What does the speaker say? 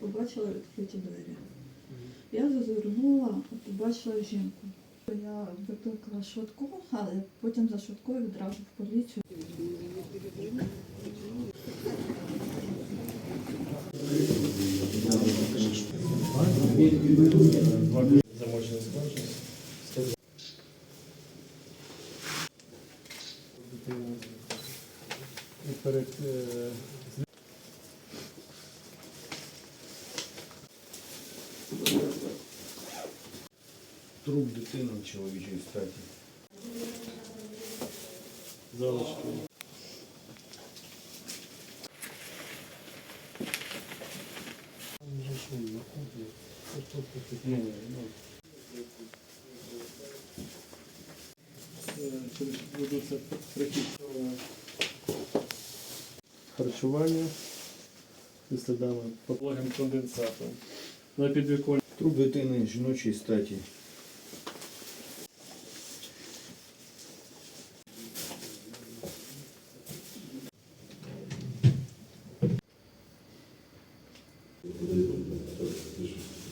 побачила відкриті двері. Я зазирнула, побачила жінку. Я викликала швидку, але потім за швидкою відразу в поліцію. Замочна скважина. І перед Труп дитини чоловічої статі. залишки. Харчування зі слідами по вологим конденсатом на підвіконні. Труп дитини жіночої статі. Thank.